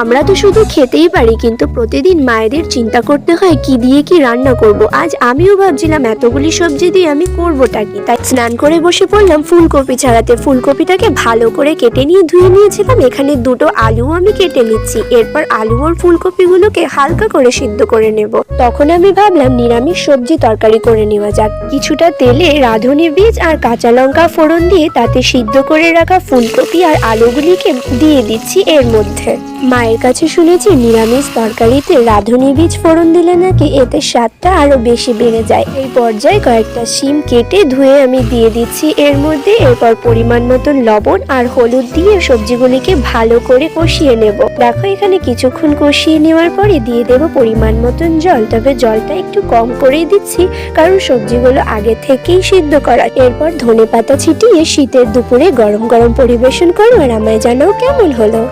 আমরা তো শুধু খেতেই পারি, কিন্তু প্রতিদিন মায়েদের চিন্তা করতে হয়, কি দিয়ে কি রান্না করব। আজ আমিও ভাবছিলাম, এতগুলি সবজি দিয়ে আমি করবোটা কি? তাই স্নান করে বসে পড়লাম ফুলকপি ছাড়াতে। ফুলকপিটাকে ভালো করে কেটে নিয়ে ধুয়ে নিয়েছিলাম। এখানে দুটো আলু আমি কেটে নিচ্ছি। এরপর আলু আর ফুলকপিগুলোকে হালকা করে সিদ্ধ করে নেব। তখন আমি ভাবলাম, নিরামিষ সবজি তরকারি করে নেওয়া যাক। কিছুটা তেলে রাঁধুনি বীজ আর কাঁচা লঙ্কা ফোড়ন দিয়ে তাতে সিদ্ধ করে রাখা ফুলকপি আর আলুগুলিকে দিয়ে দিচ্ছি এর মধ্যে। মায়ের কাছে শুনেছি নিরামিষ তরকারিতে রাঁধুনি বীজ ফোড়ন দিলে নাকি এতে স্বাদটা আরও বেশি বেড়ে যায়। এই পর্যায়ে কয়েকটা শিম কেটে ধুয়ে আমি দিয়ে দিচ্ছি। এর মধ্যে এরপর পরিমাণ মতন লবণ আর হলুদ দিয়ে সবজিগুলিকে ভালো করে কষিয়ে নেব। দেখো, এখানে কিছুক্ষণ কষিয়ে নেওয়ার পরে দিয়ে দেব পরিমাণ মতন জল। তবে জলটা একটু কম করেই দিচ্ছি, কারণ সবজিগুলো আগে থেকেই সিদ্ধ করা। এরপর ধনে পাতা ছিটিয়ে শীতের দুপুরে গরম গরম পরিবেশন করো আর আমায় জানাও কেমন হলো।